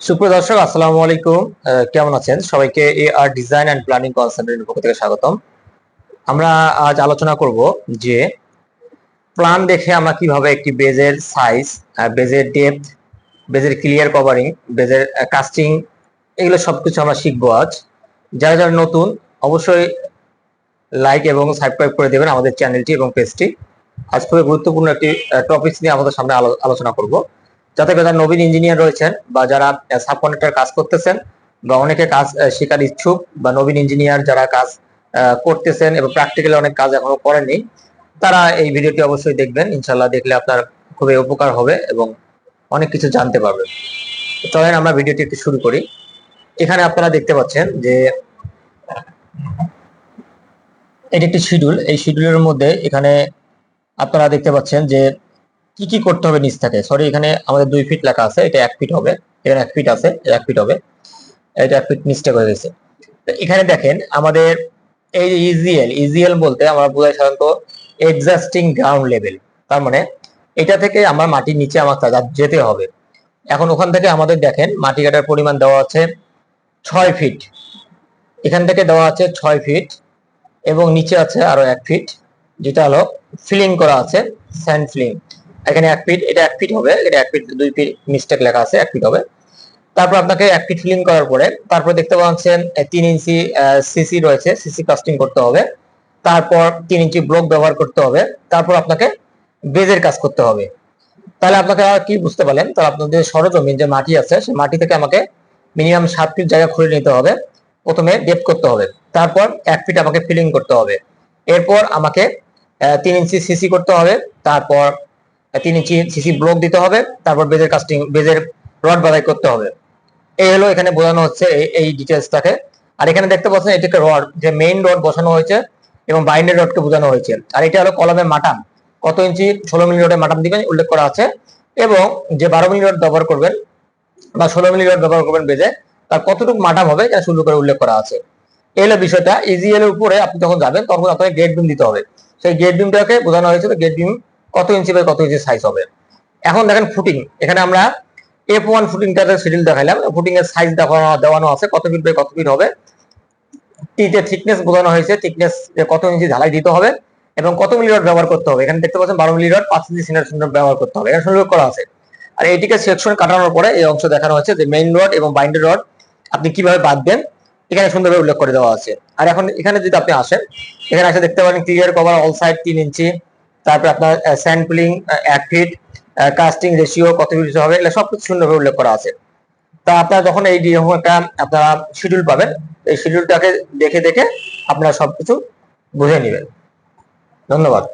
সুপ্রিয় দর্শক, আসসালামু আলাইকুম। কেমন আছেন? সবাইকে A R design and planning কনসালটেন্টের পক্ষ থেকে স্বাগতম। আমরা আজ আলোচনা করব যে প্ল্যান দেখে আমরা কীভাবে একটি বেজের সাইজ বেজের ডেপথ বেজের ক্লিয়ার কভারিং বেজের কাস্টিং এগুলো সবকিছু আমরা শিখব আজ। যারা যারা নতুন, অবশ্যই লাইক এবং সাবস্ক্রাইব করে দেবেন আমাদের চ্যানেলটি এবং পেজটি আজ খুবই গুরুত্বপূর্ণ একটি টপিকস নিয়ে আমাদের সামনে আলো- আলোচনা করব। যাতে করে নবীন ইঞ্জিনিয়ার রয়েছেন বা যারা সাব কন্ট্রাক্টর কাজ করতেছেন বা অনেকে কাজ শেখার ইচ্ছুক বা নবীন ইঞ্জিনিয়ার যারা কাজ করতেছেন এবং প্র্যাকটিক্যালি অনেক কাজ এখনও করেননি, তারা এই ভিডিওটি অবশ্যই দেখবেন। ইনশাল্লাহ দেখলে আপনার খুবই উপকার হবে এবং অনেক কিছু জানতে পারবেন। তো চলেন আমরা ভিডিওটি একটু শুরু করি। এখানে আপনারা দেখতে পাচ্ছেন যে, এটি একটি শিডিউল এই শিডিউলের মধ্যে এখানে আপনারা দেখতে পাচ্ছেন যে কি কি করতে হবে নিচ থেকে? সরি এখানে আমাদের দুই ফিট লেখা আছে, এটা এক ফিট হবে। এখানে এক ফিট আছে এক ফিট হবে। এটা এক ফিট মিস্টেক হয়ে গেছে তো এখানে দেখেন, আমাদের এই ইজিএল ইজিএল বলতে আমরা বোঝাই সাধারণত এক্সাস্টিং গ্রাউন্ড লেভেল তার মানে এটা থেকে আমার মাটির নিচে আমার যেতে হবে। এখন ওখান থেকে আমাদের দেখেন, মাটি কাটার পরিমাণ দেওয়া আছে ছয় ফিট এখান থেকে দেওয়া আছে ছয় ফিট এবং নিচে আছে আরও এক ফিট যেটা হলো ফিলিং করা আছে স্যান্ড ফিলিং এখানে এক ফিট এটা এক ফিট হবে, এটা এক ফিট দুই ফিট মিস্টেক লেখা আছে, এক ফিট হবে। তারপর আপনাকে এক ফিট ফিলিং করার পরে, তারপর দেখতে পাচ্ছেন তিন ইঞ্চি সিসি রয়েছে সিসি কাস্টিং করতে হবে। তারপর তিন ইঞ্চি ব্লক ব্যবহার করতে হবে, তারপর আপনাকে বেজের কাজ করতে হবে। তাহলে আপনাকে কি বুঝতে পারলেন? তাহলে আপনাদের সরজমিন যে মাটি আছে সেই মাটি থেকে আমাকে মিনিমাম সাত ফিট জায়গা খুঁড়ে নিতে হবে, প্রথমে ডেপ করতে হবে। তারপর এক ফিট আমাকে ফিলিং করতে হবে। এরপর আমাকে তিন ইঞ্চি সিসি করতে হবে, তারপর তিন ইঞ্চি সিসি ব্লক দিতে হবে? তারপর বেজের কাস্টিং বেজের রড বাধাই করতে হবে। এই হলো এখানে বোঝানো হচ্ছে এই- ডিটেলসটাকে আর এখানে দেখতে পাচ্ছেন এটাকে রড যে মেইন রড বসানো হয়েছে এবং বাইন্ডের রডকে বোঝানো হয়েছে। আর এটা হলো কলমের মাটাম। কত ইঞ্চি? ষোলো মিলি রডের মাটাম দিবেন, উল্লেখ করা আছে। এবং যে বারো মিলি রড ব্যবহার করবেন বা ষোলো মিলি রড ব্যবহার করবেন বেজে, তার কতটুকু মাটাম হবে এটা সুন্দর করে উল্লেখ করা আছে। এই হলো বিষয়টা। ইজিএল এর উপরে আপনি যখন যাবেন, তখন আপনাকে গেট বিম দিতে হবে। সেই গেট বিমটাকে বোঝানো হয়েছে গেট বিম কত ইঞ্চি বাই কত ইঞ্চি সাইজ হবে? এখন দেখেন ফুটিং এখানে আমরা এফ ওয়ান ফুটিংটাতে শিডিউল দেখাইলাম ফুটিং এর সাইজ দেখানো, দেওয়ানো আছে, কত ফিট বাই কত ফিট হবে। টিতে থিকনেস বোঝানো হয়েছে থিকনেস কত ইঞ্চি ঢালাই দিতে হবে, এবং কত মিলি রড ব্যবহার করতে হবে। এখানে দেখতে পাচ্ছেন বারো মিলি রড পাঁচ ইঞ্চি সিনার সুন্দর ব্যবহার করতে হবে। এখানে সুন্দর করা আছে। আর এইটিকে সেকশন কাটানোর পরে এই অংশ দেখানো হয়েছে যে মেইন রড এবং বাইন্ডের রড আপনি কীভাবে বাঁধবেন, এখানে সুন্দরভাবে উল্লেখ করে দেওয়া আছে। আর এখন এখানে যদি আপনি আসেন, এখানে আসে দেখতে পারেন ক্লিয়ার কভার অল সাইড তিন ইঞ্চি তারপর আপনার স্যান্ড পুলিং কাস্টিং রেশিও কত ফিট হবে, এগুলো সবকিছু সুন্দরভাবে উল্লেখ করা আছে। তা আপনারা যখন এই এরকম একটা, আপনারা শিডিউল পাবেন, এই শিডিউলটাকে দেখে দেখে আপনারা সবকিছু বুঝে নেবেন। ধন্যবাদ।